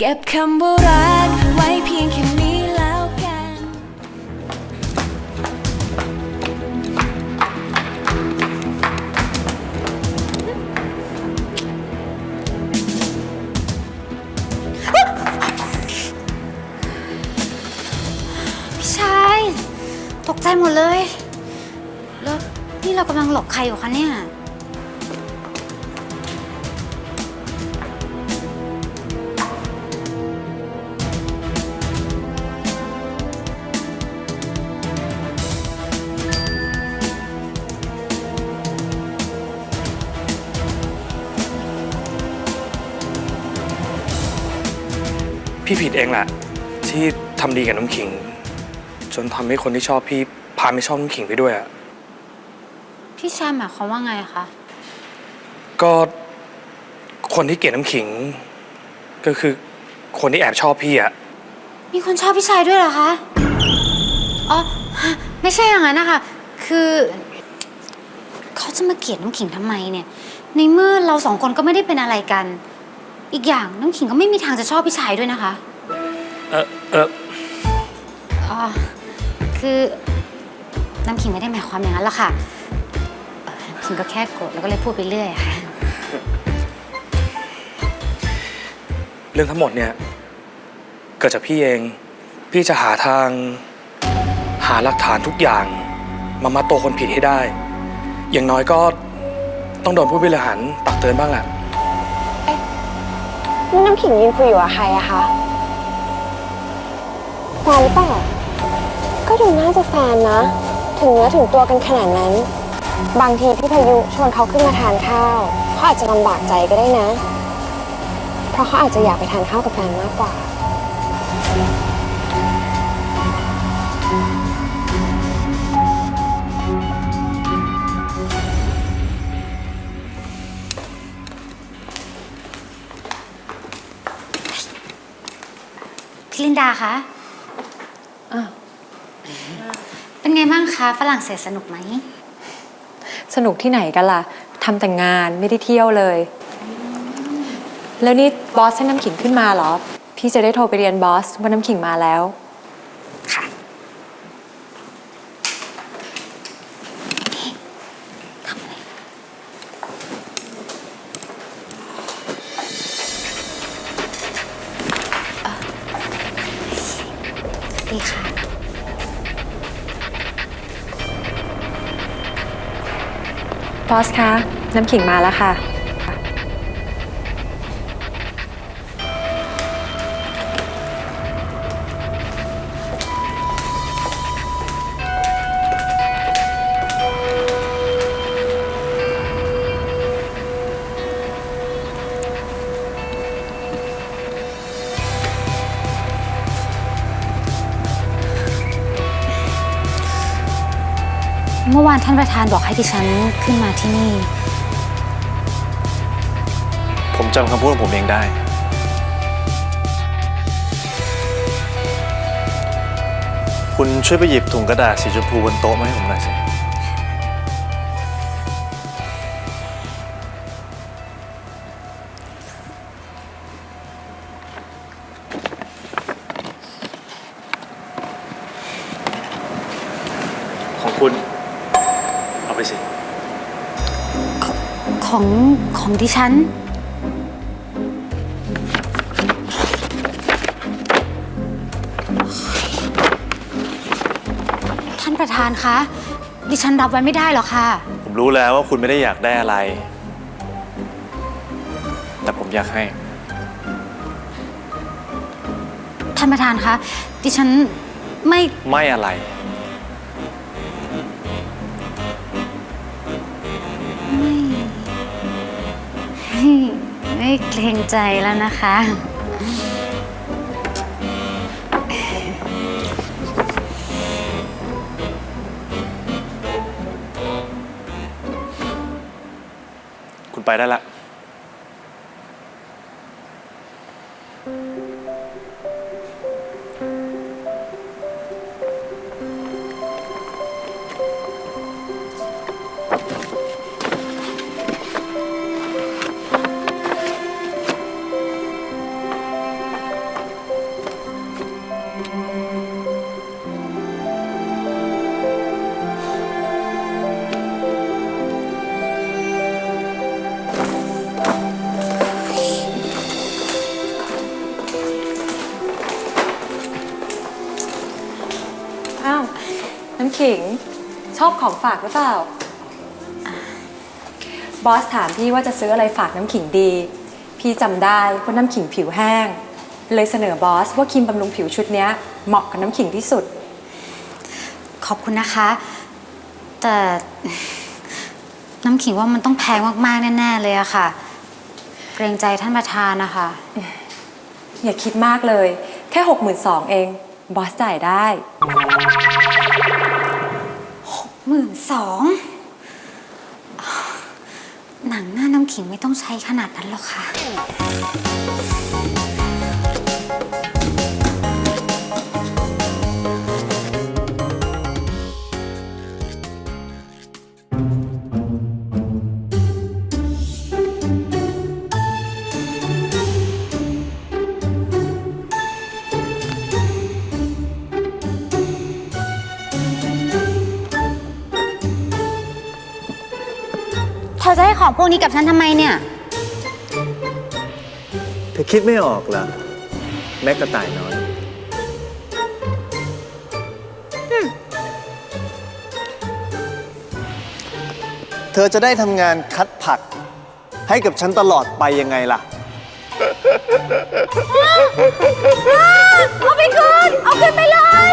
เก็บคำว่ารักไว้เพียงแค่นี้แล้วกัน พี่ชาย ตกใจหมดเลย แล้วนี่เรากำลังหลบใครอยู่คะเนี่ย พี่ผิดเองแหละ ที่ทำดีกับน้ำขิง จนทำให้คนที่ชอบพี่พาไม่ชอบน้ำขิงไปด้วยอะพี่ชายหมายความว่าไงคะ ก็คนที่เกลียดน้ำขิง ก็คือคนที่แอบชอบพี่อะมีคนชอบพี่ชายด้วยเหรอคะ อ๋อ ไม่ใช่อย่างนั้นนะคะ คือ เขาจะมาเกลียดน้ำขิงทำไมเนี่ย ในเมื่อเราสองคนก็ไม่ได้เป็นอะไรกัน อีกอย่างน้ำขิงก็ไม่มีทางจะชอบพี่ชายด้วยนะคะ เออเอออ๋อ คือน้ำขิงไม่ได้หมายความอย่างนั้นหรอกค่ะเอ่อน้ำขิงก็แค่โกรธแล้วก็เลยพูดไปเรื่อยอะค่ะ เรื่องทั้งหมดเนี่ย เกิดจากพี่เอง พี่จะหาทาง หาหลักฐานทุกอย่าง มามัดตัวคนผิดให้ได้ อย่างน้อยก็ต้องโดนผู้บริหารตักเตือนบ้างแหละ นี่น้ำขิงยืนคุยอยู่กับใครอะคะแฟนหรือเปล่าก็ดูน่าจะแฟนนะ ถึงเนื้อถึงตัวกันขนาดนั้น บางทีพี่พายุชวนเขาขึ้นมาทานข้าวเขาอาจจะลำบากใจก็ได้นะ เพราะเขาอาจจะอยากไปทานข้าวกับแฟนมากกว่า ดาคะเป็นไงบ้างคะฝรั่งเศสสนุกไหม สนุกที่ไหนกันล่ะทำแต่งานไม่ได้เที่ยวเลย แล้วนี่บอสให้น้ำขิงขึ้นมาเหรอ พี่จะได้โทรไปเรียนบอสว่าน้ำขิงมาแล้วันค่ะ บอสคะ น้ำขิงมาแล้วค่ะ มื่อวานท่านประธานบอกให้ดิฉันขึ้นมาที่นี่ ผมจำคำพูดของผมเองได้ คุณช่วยไปหยิบถุงกระดาษสีชมพูบนโต๊ะมาให้ผมหน่อยสิ ของของดิฉัน ท่านประธานคะ ดิฉันรับไว้ไม่ได้หรอกค่ะ ผมรู้แล้วว่าคุณไม่ได้อยากได้อะไร แต่ผมอยากให้ ท่านประธานคะ ดิฉันไม่ไม่อะไร ไม่เกรงใจแล้วนะคะ คุณไปได้ละ อ้าว น้ำขิง ชอบของฝากหรือเปล่า บอสถามพี่ว่าจะซื้ออะไรฝากน้ำขิงดี พี่จำได้ว่าน้ำขิงผิวแห้ง เลยเสนอบอสว่าครีมบำรุงผิวชุดเนี้ยเหมาะกับน้ำขิงที่สุด ขอบคุณนะคะ แต่ น้ำขิงว่ามันต้องแพงมากๆ แน่ ๆ เลยอะค่ะ เกรงใจท่านประธานนะคะ อย่าคิดมากเลย แค่หกหมื่นสองเอง บอสจ่ายได้ หมื่นสองหนังหน้าน้ำขิงไม่ต้องใช้ขนาดนั้นหรอกค่ะ อจะให้ของพวกนี้กับฉันทำไมเนี่ย เธอคิดไม่ออกเหรอแม็กกระต่ายน้อย เธอจะได้ทำงานคัดผัก ให้กับฉันตลอดไปยังไงล่ะ เอาไปคืน เอาคืนไปเลย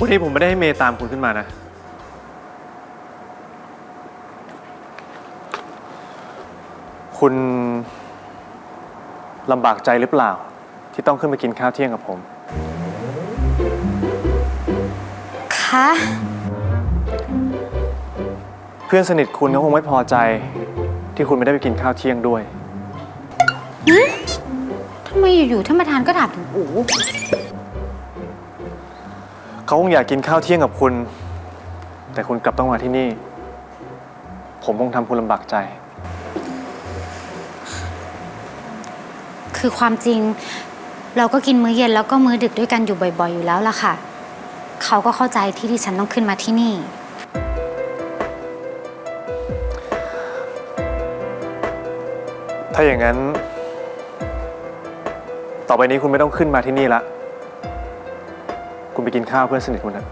วันนี้ผมไม่ได้ให้เมย์ตามคุณขึ้นมานะ คุณลำบากใจหรือเปล่า ที่ต้องขึ้นมากินข้าวเที่ยงกับผม คะเพื่อนสนิทคุณเขาคงไม่พอใจ ที่คุณไม่ได้ไปกินข้าวเที่ยงด้วย ทำไมอยู่ๆท่านประธานก็ถามถึงอู๋ เขาคงอยากกินข้าวเที่ยงกับคุณ แต่คุณกลับต้องมาที่นี่ ผมคงทำคุณลำบากใจ คือความจริง เราก็กินมื้อเย็นแล้วก็มื้อดึกด้วยกันอยู่บ่อย ๆ อยู่แล้วล่ะค่ะ เขาก็เข้าใจที่ที่ฉันต้องขึ้นมาที่นี่ ถ้าอย่างนั้น ต่อไปนี้คุณไม่ต้องขึ้นมาที่นี่ละ คุณไปกินข้าวเพื่อนสนิทคุณนะ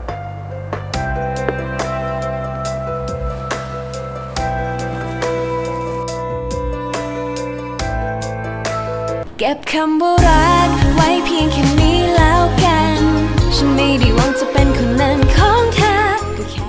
เก็บคำว่ารักไว้เพียงแค่นี้แล้วกัน ฉันไม่ได้